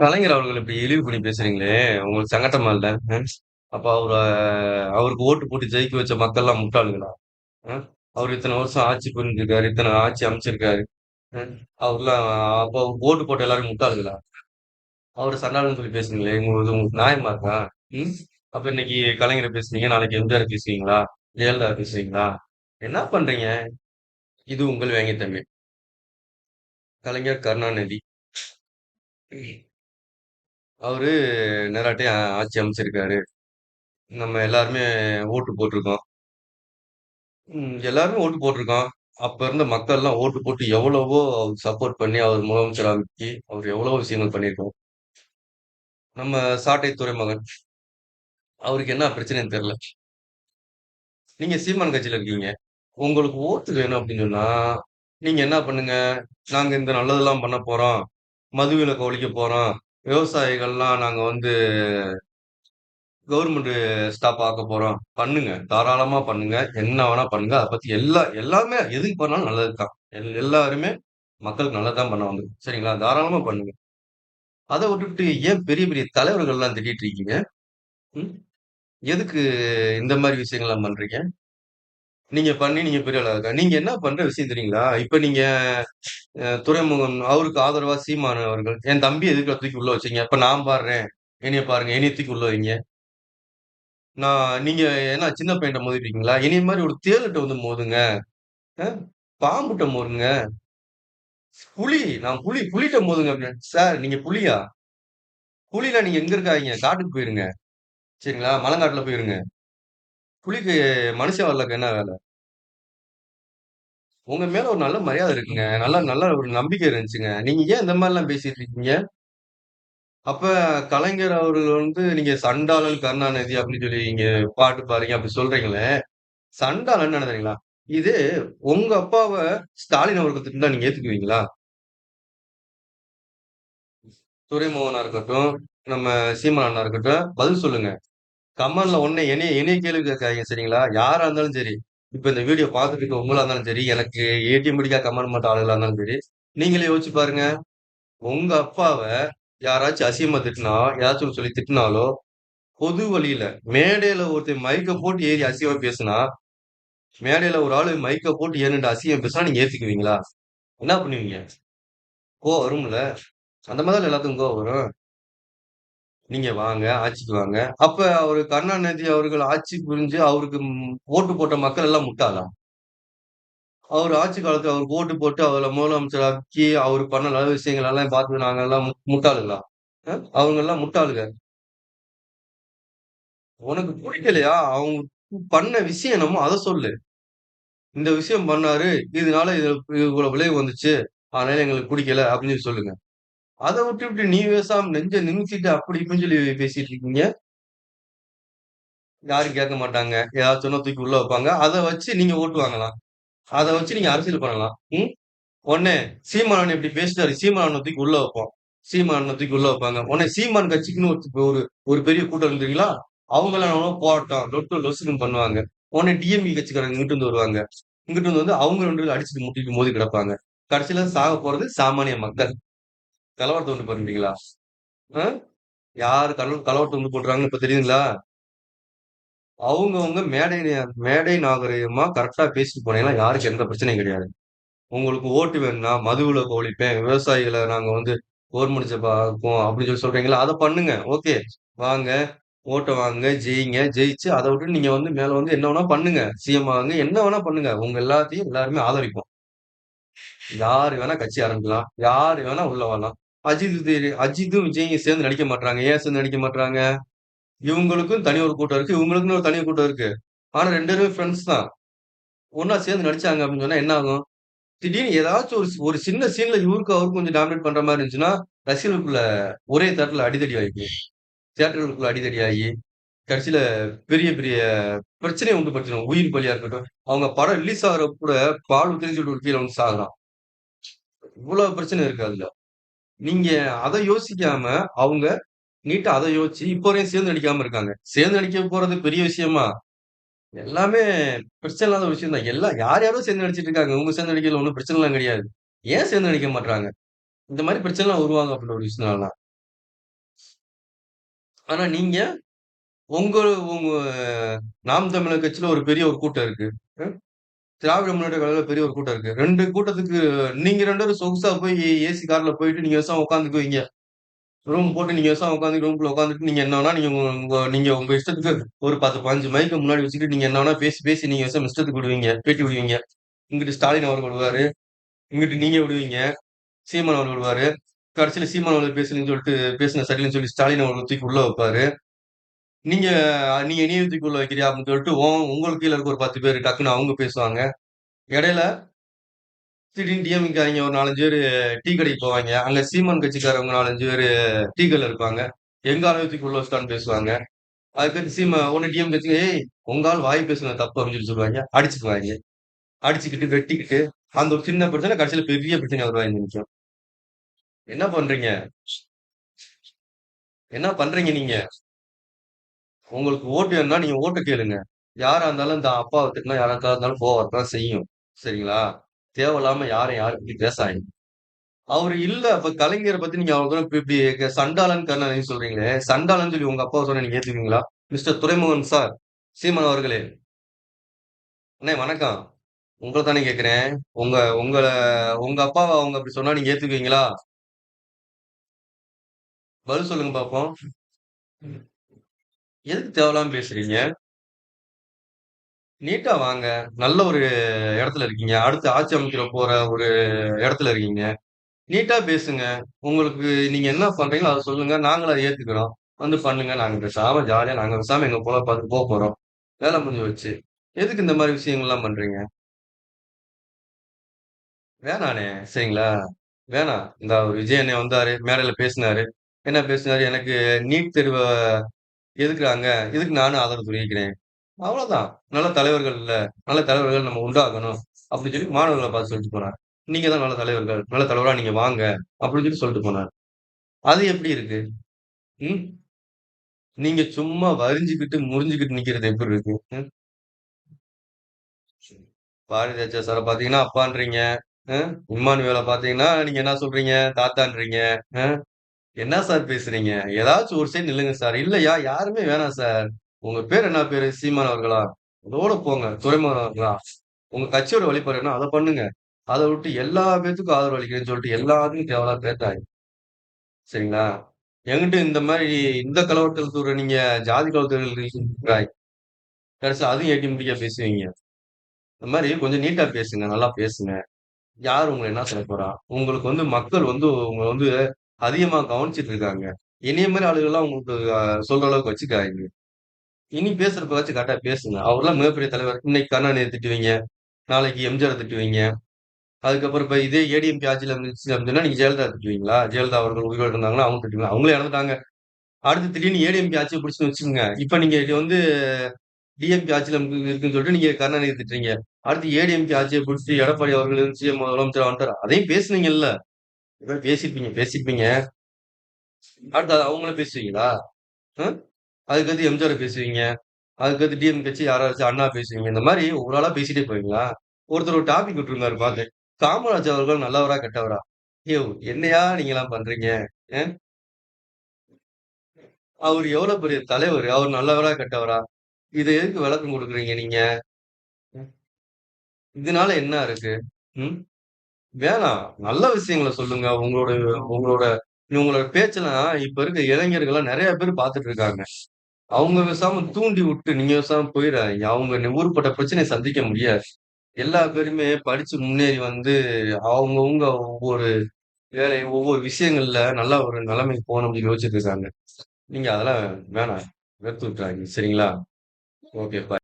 கலைஞர் அவர்கள் இப்படி இழிவு பண்ணி பேசுறீங்களே! உங்களுக்கு சங்கட்டமா இல்ல? அப்ப அவர அவருக்கு ஓட்டு போட்டு ஜெயிக்க வச்ச மக்கள்லாம் முட்டாளுங்களா ம். அவர் இத்தனை வருஷம் ஆட்சி புரிஞ்சிருக்காரு. இத்தனை ஆட்சி அமைச்சிருக்காரு. ம். அவர்லாம் அப்ப அவருக்கு ஓட்டு போட்ட எல்லாரும் முட்டாளுங்களா அவர் சண்டாளன்னு சொல்லி பேசுறீங்களே! உங்களுக்கு உங்களுக்கு நியாயமா இருக்கா? ம். அப்ப இன்னைக்கு கலைஞரை பேசுனீங்க, நாளைக்கு எம்ஜிஆர் பேசுவீங்களா? ஜெயலலிதா பேசுவீங்களா? என்ன பண்றீங்க? இது உங்கள் வேங்கைத்தன்மை. கலைஞர் கருணாநிதி. அவரு நெறாட்டியா ஆட்சி அமைச்சிருக்காரு. நம்ம எல்லாருமே ஓட்டு போட்டிருக்கோம் ம். எல்லாருமே ஓட்டு போட்டிருக்கோம் அப்ப இருந்த மக்கள்லாம் ஓட்டு போட்டு எவ்வளவோ அவருக்கு சப்போர்ட் பண்ணி, அவர் முதலமைச்சர் அமைக்கி அவர் எவ்வளவோ விஷயங்கள் பண்ணியிருக்கோம். நம்ம சாட்டை துறைமுகன் அவருக்கு என்ன பிரச்சனைன்னு தெரியல. நீங்க சீமான் கட்சியில இருக்கீங்க. உங்களுக்கு ஓட்டு வேணும் அப்படின்னு சொன்னா, நீங்க என்ன பண்ணுங்க, நாங்க இந்த நல்லதெல்லாம் பண்ண போறோம். மதுவிலக்க ஒழிக்க போறோம். விவசாயிகள்லாம் நாங்கள் வந்து கவர்மெண்ட் ஸ்டாப் ஆக்க போகிறோம் பண்ணுங்க. தாராளமாக பண்ணுங்க. என்ன வேணால் பண்ணுங்க. அதை பற்றி எல்லா எல்லாமே எதுக்கு பண்ணாலும் நல்லது தான். எல் எல்லாருமே மக்களுக்கு நல்லது தான் பண்ண வந்து சரிங்களா? தாராளமாக பண்ணுங்க. அதை விட்டுட்டு ஏன் பெரிய பெரிய தலைவர்கள்லாம் திட்டிகிட்டு இருக்கீங்க? ம். எதுக்கு இந்த மாதிரி விஷயங்கள்லாம் பண்ணுறீங்க நீங்க பண்ணி நீங்க பெரிய ஆளா இருக்க. நீங்க என்ன பண்ற விஷயம் தெரியுங்களா? இப்ப நீங்க துறைமுகம் அவருக்கு ஆதரவா சீமான் அவர்கள், என் தம்பி எதுக்குடா தூக்கி உள்ள வச்சீங்க? அப்ப நான் பாடுறேன். என்னைய பாருங்க. என்னைய தூக்கி உள்ள வைங்க. நான் நீங்க என்ன சின்ன பையன்ட்ட மோதிட்டீங்களா? என்னைய மாதிரி ஒரு தேளுட்ட வந்து மோதுங்க. அ பாம்புட்ட மோதுங்க. புலி நான் புலி புலிட்ட மோதுங்க அப்படின்னு சார் நீங்க புலியா? புலினா நீங்க எங்க இருக்காதீங்க. காட்டுக்கு போயிருங்க. சரிங்களா? மலங்காட்டுல போயிருங்க. புலிக்கு மனுஷன் வரலக்கு என்ன வேலை உங்க மேல ஒரு நல்ல மரியாதை இருக்குங்க. நல்ல நல்ல ஒரு நம்பிக்கை இருந்துச்சுங்க. நீங்க ஏன் இந்த மாரிலாம் பேசிட்டு இருக்கீங்க? அப்ப கலைஞர் அவர்கள் வந்து நீங்க சண்டாளன் கருணாநிதி அப்படின்னு சொல்லி நீங்க பாட்டு பாடுறீங்க அப்படி சொல்றீங்களே, சண்டாளன் என்ன இது உங்க அப்பாவ ஸ்டாலின் அவர்கள் திட்டுனா நீங்க ஏத்துக்குவீங்களா? துரைமுகனா இருக்கட்டும், நம்ம சீமான் அண்ணா இருக்கட்டும், பதில் சொல்லுங்க. கமெண்ட்ல உடனே என்னைய என்னைய கேள்வி கேட்காதீங்க சரிங்களா? யாரா இருந்தாலும் சரி. இப்ப இந்த வீடியோ பார்த்துட்டு உங்களா இருந்தாலும் சரி, எனக்கு ஏடிஎம் பிடிக்கா கமெண்ட் பண்ற ஆளுகளா இருந்தாலும் சரி, நீங்களே யோசிச்சு பாருங்க. உங்க அப்பாவை யாராச்சும் அசியமா திட்டினா ஏதாச்சும் சொல்லி திட்டினாலோ பொது வழியில மேடையில ஒருத்தர் மைக்க போட்டு ஏறி அசியமா பேசுனா, மேடையில ஒரு ஆளு மைக்க போட்டு ஏறிண்டு அசியம் பேசுனா நீங்க ஏத்துக்குவீங்களா? என்ன பண்ணுவீங்க? கோவம் வரும்ல. அந்த மாதிரி எல்லாத்துக்கும் கோவம் வரும். நீங்க வாங்க, ஆட்சிக்கு வாங்க. அப்ப அவரு கருணாநிதி அவர்கள் ஆட்சி புரிஞ்சு அவருக்கு ஓட்டு போட்ட மக்கள் எல்லாம் முட்டாளா? அவர் ஆட்சி காலத்துல அவருக்கு ஓட்டு போட்டு அவரை முதலமைச்சராக்கி அவர் அவரு பண்ண நல்ல விஷயங்கள் எல்லாம் பார்த்து நாங்க எல்லாம் முட்டாளுங்களா அவங்க எல்லாம் முட்டாளுங்க உனக்கு புடிக்கலையா? அவங்க பண்ண விஷயம் என்னமோ அத சொல்லு. இந்த விஷயம் பண்ணாரு. இதனால இது இவ்வளவு விளைவு வந்துச்சு. அதனால எங்களுக்கு பிடிக்கல அப்படின்னு சொல்லுங்க. அத விட்டு நீ பேசாம நெஞ்ச நிமித்திட்டு அப்படி இப்படின்னு சொல்லி பேசிட்டு இருக்கீங்க. யாரும் கேட்க மாட்டாங்க. ஏதாவது சொன்னா தூக்கி உள்ள வைப்பாங்க. அத வச்சு நீங்க ஓட்டு வாங்கலாம். அத வச்சு நீங்க அரசியல் பண்ணலாம். ம். உடனே சீமான் இப்படி பேசிட்டாரு. சீமான் தூக்கி உள்ள வைப்போம். சீமான் தூக்கி உள்ள வைப்பாங்க. உடனே சீமான் கட்சிக்குன்னு ஒரு ஒரு ஒரு பெரிய கூட்டம் இருக்கு தெரியுங்களா? அவங்கலாம் போராட்டம், லொட்டு லொசுக்குன்னு பண்ணுவாங்க. உடனே டிஎம்கே கட்சிக்காரங்க இங்கிட்டு வந்து வருவாங்க. இங்கிட்டு வந்து வந்து அவங்க 2 பேரும் அடிச்சுட்டு முட்டிட்டு மோதி கிடப்பாங்க. கடைசியில சாக போறது சாமானிய மக்கள். கலவரத்த உண்டு பண்றீங்களா? அ? யாரு கல கலவரத்த உண்டு பண்றாங்கன்னு இப்ப தெரியுதுங்களா? அவங்கவங்க மேடை மேடை நாகரிகமா கரெக்ட்டா பேசிட்டு போனீங்கன்னா யாருக்கும் எந்த பிரச்சனையும் கிடையாது. உங்களுக்கு ஓட்டு வேணும்னா, மதுவிலக்க ஒழிப்பேன், விவசாயிகள நாங்க வந்து கவர்மெண்ட் ஆக்குவோம் அப்படின்னு சொல்லி சொல்றீங்கல்ல, அத பண்ணுங்க. ஓகே. வாங்க, ஓட்ட வாங்குங்க, ஜெயிங்க. ஜெயிச்சு அத விட்டுட்டு நீங்க வந்து மேல வந்து என்ன வேணா பண்ணுங்க. சிஎம் ஆகுங்க. என்ன வேணா பண்ணுங்க. உங்க எல்லாத்தையும் எல்லாருமே ஆதரிப்போம். யாரு வேணா கட்சி ஆரம்பிக்கலாம். யாரு வேணா உள்ள வரலாம். அஜித் அஜித்தும் விஜயும் சேர்ந்து நடிக்க மாட்டாங்க ஏன் சேர்ந்து நடிக்க மாட்டாங்க இவங்களுக்கும் தனி ஒரு கூட்டம் இருக்கு. இவங்களுக்குன்னு ஒரு தனி கூட்டம் இருக்கு. ஆனா ரெண்டு பேருமே ஃப்ரெண்ட்ஸ் தான். ஒன்னா சேர்ந்து நடிச்சாங்க அப்படின்னு சொன்னா என்ன ஆகும்? திடீர்னு ஏதாச்சும் ஒரு ஒரு சின்ன சீன்ல இவருக்கு அவருக்கும் கொஞ்சம் டாமினேட் பண்ற மாதிரி இருந்துச்சுன்னா, ரசிகர்களுக்குள்ள ஒரே தேட்டர்ல அடிதடி ஆகி தியேட்டர்களுக்குள்ள அடிதடி ஆகி, கடைசியில பெரிய பெரிய பிரச்சனையை உண்டு பிரச்சனை உயிர் பலியா இருக்கட்டும். அவங்க படம் ரிலீஸ் ஆகிற கூட பால் ஊத்துன்னு ஒரு கீழே வந்து சாகலாம் இவ்வளவு பிரச்சனை இருக்கு அதுல. நீங்க அத யோசிக்காம, அவங்க நீட்டா அத யோசிச்சு இப்போ வரையும் சேர்ந்து நடிக்காம இருக்காங்க. சேர்ந்து நடிக்க போறது பெரிய விஷயமா? எல்லாமே பிரச்சனை இல்லாத விஷயம் தான். எல்லாம் யார் யாரோ சேர்ந்து நடிச்சுட்டு இருக்காங்க. இவங்க சேர்ந்து நடிக்கிறதுல ஒண்ணும் பிரச்சனைலாம் கிடையாது. ஏன் சேர்ந்து நடிக்க மாட்றாங்க? இந்த மாரி பிரச்சனைலாம் உருவாகும் அப்படின்ற ஒரு விஷயத்தினால ஆனா நீங்க உங்க உங்க நாம் தமிழர் கட்சியில ஒரு பெரிய ஒரு கூட்டம் இருக்கு. திராவிட முன்னேற்ற கழகத்துல பெரிய ஒரு கூட்டம் இருக்கு. ரெண்டு கூட்டத்துக்கு நீங்க ரெண்டு பேரும் சொகுசா போய் ஏசி கார்ல போயிட்டு நீங்க பேசாம உட்காந்துக்குவீங்க. ரூம் போட்டு நீங்க விவசாயம் உட்காந்து ரூம்ல உட்காந்துட்டு நீங்க என்ன நீங்க உங்க நீங்க உங்க இஷ்டத்துக்கு ஒரு பத்து பதினஞ்சு மைக்கு முன்னாடி வச்சுட்டு நீங்க என்ன பேசி, பேசி நீங்க விவசாயம் இஷ்டத்துக்கு விடுவீங்க. பேட்டி விடுவீங்க. இங்கிட்டு ஸ்டாலின் அவர்கள் விடுவாரு. இங்கிட்டு நீங்க விடுவீங்க. சீமான் அவர் விடுவாரு. கடைசியில சீமான் அவர் பேசலன்னு சொல்லிட்டு பேசின சரியில்லைன்னு சொல்லி ஸ்டாலின் அவர் தூக்கி உள்ள வைப்பாரு. நீங்க நீங்க என்னைய உள்ள வைக்கிறியா? அப்படின்னு சொல்லிட்டு உங்களுக்கு கீழே இருக்க ஒரு பத்து பேர் டக்குன்னு அவங்க பேசுவாங்க. இடையில திடீர்னு டிஎம்காரங்க ஒரு நாலஞ்சு பேர் டீ கடைக்கு போவாங்க அங்க சீமான் கட்சிக்காரவங்க நாலஞ்சு பேர் டீ கடையில் இருப்பாங்க. எங்க ஆள உள்ள வச்சுட்டான்னு பேசுவாங்க. அதுக்கடுத்து சீமா ஒன்னு டிஎம் கட்சி "ஏய் உங்க வாய் பேசுங்க தப்பு" அப்படின்னு சொல்லி சொல்லுவாங்க அடிச்சுக்குவாய்ங்க. அடிச்சுக்கிட்டு, வெட்டிக்கிட்டு அந்த ஒரு சின்ன பிரச்சனை கடைசியில பெரிய பிரச்சனை வருவாங்க நினைக்கும் என்ன பண்றீங்க? என்ன பண்றீங்க நீங்க? உங்களுக்கு ஓட்டு வேணும்னா நீங்க ஓட்டு கேளுங்க. யாரா இருந்தாலும் இந்த அப்பாவ திட்டுனா யாருக்கா இருந்தாலும் கோவம் வரத்தான் செய்யும். சரிங்களா? தேவையில்லாம யாரையும் யாரும் பத்தி பேசாதீங்க. அவரு இல்ல அப்ப கலைஞர பத்தி நீங்க அவ்வளவு தூரம் இப்ப இப்படி சண்டாளன், கருணாநிதின்னு சொல்றீங்களே, சண்டாளன்னு சொல்லி உங்க அப்பாவ சொன்னா நீங்க ஏத்துக்குவீங்களா? மிஸ்டர் துரைமுருகன் சார், சீமான் அவர்களே. அண்ணே வணக்கம். உங்கள தானே கேட்கிறேன். உங்க உங்கள உங்க அப்பாவ அவங்க அப்படி சொன்னா நீங்க ஏத்துக்குவீங்களா? பதில் சொல்லுங்க பாப்போம். எதுக்கு தேவையில்லாம பேசுறீங்க? நீட்டா வாங்க. நல்ல ஒரு இடத்துல இருக்கீங்க. அடுத்து ஆட்சி அமைக்கிற போற ஒரு இடத்துல இருக்கீங்க. நீட்டா பேசுங்க. உங்களுக்கு நீங்க என்ன பண்றீங்களோ அத சொல்லுங்க. நாங்களும் அத ஏத்துக்கிறோம். வந்து பண்ணுங்க. நாங்க பேசாம ஜாலியா நாங்க பேசாம எங்க பொழப்ப பார்த்துட்டு போறோம். வேல முடிஞ்சு போச்சு. எதுக்கு இந்த மாரி விஷயங்கள்லாம் பண்றீங்க? வேணாண்ணே. சரிங்களா? வேணாம். இந்த விஜய் அண்ணே வந்தாரு. மேடையில பேசினாரு. என்ன பேசினாரு? எனக்கு நீட் தேர்வ எதுக்குறாங்க? இதுக்கு நானும் ஆதரவு தெரிவிக்கிறேன். அவ்வளோதான். நல்ல தலைவர்கள் இல்ல. நல்ல தலைவர்கள் நம்ம உண்டாகணும் அப்படின்னு சொல்லி மாணவர்களை பார்த்து சொல்லிட்டு போறாங்க நீங்க தான் நல்ல தலைவர்கள். நல்ல தலைவரா நீங்க வாங்க. அப்படின்னு சொல்லி சொல்லிட்டு போனார் அது எப்படி இருக்கு? ம். நீங்க சும்மா வரிஞ்சுகிட்டு, முறிஞ்சுக்கிட்டு நிக்கிறது எப்படி இருக்கு? ம். பாரதிய சார பாத்தீங்கன்னா அப்பான்றீங்க. அ இம்மானுவேல பார்த்தீங்கன்னா, நீங்க என்ன சொல்றீங்க? தாத்தான்றீங்க. என்ன சார் பேசுறீங்க? ஏதாச்சும் ஒரு சைடு நில்லுங்க சார். இல்லையா, யாருமே வேணாம் சார். உங்க பேர் என்ன பேரு? சீமான் அவர்களா? அதோட போங்க. துரைமுருகன் அவர்களா? உங்க கட்சியோட வழிபாடு என்ன? அத பண்ணுங்க. அத விட்டு எல்லா பேத்துக்கும் ஆதரவு அளிக்கிறேன்னு சொல்லிட்டு எல்லாத்துக்கும் தேவையில்லாம பேசாதீங்க. சரிங்களா? என்கிட்ட இந்த மாரி இந்த கலவரத்துல தூர நீங்க ஜாதி கலவரத்தில் கடைசில அதையும் எட்டி முடிக்க பேசுவீங்க. இந்த மாரி கொஞ்சம் நீட்டா பேசுங்க. நல்லா பேசுங்க. யார் உங்கள என்ன சொல்ல போறா? உங்களுக்கு வந்து மக்கள் வந்து உங்கள வந்து அதிகமா கவனிச்சுட்டு இருக்காங்க. என்னைய மாரி ஆளுகள்லாம் உங்களுக்கு அ சொல்ற அளவுக்கு வச்சுக்காதீங்க. இனி பேசுறப்பவாச்சும் கரெக்ட்டா பேசுங்க. அவர்லாம் மிகப்பெரிய தலைவர். இன்னைக்கு கருணாநிதிய திட்டுவீங்க. நாளைக்கு எம்ஜிஆர திட்டுவீங்க. அதுக்கப்புறம் இப்ப இதே ஏடிஎம்கே ஆட்சியில இருந்துச்சு அப்டின்னா, நீங்க ஜெயலலிதா திட்டுவீங்களா? ஜெயலலிதா அவர்கள் உயிரோட இருந்தாங்கன்னா, அவங்க திட்டுவீங்க. அவங்களே இறந்துட்டாங்க. அடுத்து திடீர்னு ஏடிஎம்கே ஆட்சிய பிடிச்சுன்னு வச்சுக்கங்க. இப்ப நீங்க இது வந்து டிஎம்கே ஆட்சியில இருக்குன்னு சொல்லிட்டு நீங்க கருணாநிதிய திட்டுறீங்க. அடுத்து ஏடிஎம்கே ஆட்சிய பிடிச்சி எடப்பாடி அவர்கள் சிஎம் முதலமைச்சரா வந்துட்டாரு. அதையும் பேசுனீங்கல்ல. மாதிரி பேசியிருப்பீங்க, பேசியிருப்பீங்க. அடுத்து அவங்கள பேசுவீங்களா? அதுக்கு அதுக்கடுத்து எம்ஜிஆர பேசுவீங்க. வந்து டிஎம் கட்சி யாராச்சும் அண்ணா பேசுவீங்க. இந்த மாதிரி ஒரு ஆளா பேசிட்டே போவீங்களா? ஒருத்தர் ஒரு டாபிக் விட்டுருந்தாரு பார்த்தேன். காமராஜ் அவர்கள் நல்லவரா? கெட்டவரா? ஐயோ என்னையா நீங்கலாம் பண்றீங்க? அவர் எவ்வளவு பெரிய தலைவர் அவர் நல்லவரா? கெட்டவரா? இத எதுக்கு விளக்கம் குடுக்குறீங்க நீங்க? இதனால என்ன இருக்கு? ம். வேணாம். நல்ல விஷயங்கள சொல்லுங்க. உங்களோட உங்களோட உங்களோட பேச்செல்லாம் இப்ப இருக்க இளைஞர்கள்லாம் நிறைய பேர் பார்த்துட்டு இருக்காங்க. அவங்க பேசாம தூண்டி விட்டு நீங்க பேசாம போயிடாதீங்க அவங்க ஊருப்பட்ட பிரச்சனையை சந்திக்க முடியாது. எல்லா பேருமே படிச்சு முன்னேறி வந்து அவங்கவுங்க ஒவ்வொரு வேலை, ஒவ்வொரு விஷயங்கள்ல நல்லா ஒரு நிலைமைக்கு போகணும் அப்படின்னு யோசிச்சுட்டு இருக்காங்க. நீங்க அதெல்லாம் வேணாம். வெறுத்து விட்டுறாங்க சரிங்களா? ஓகே. பாய்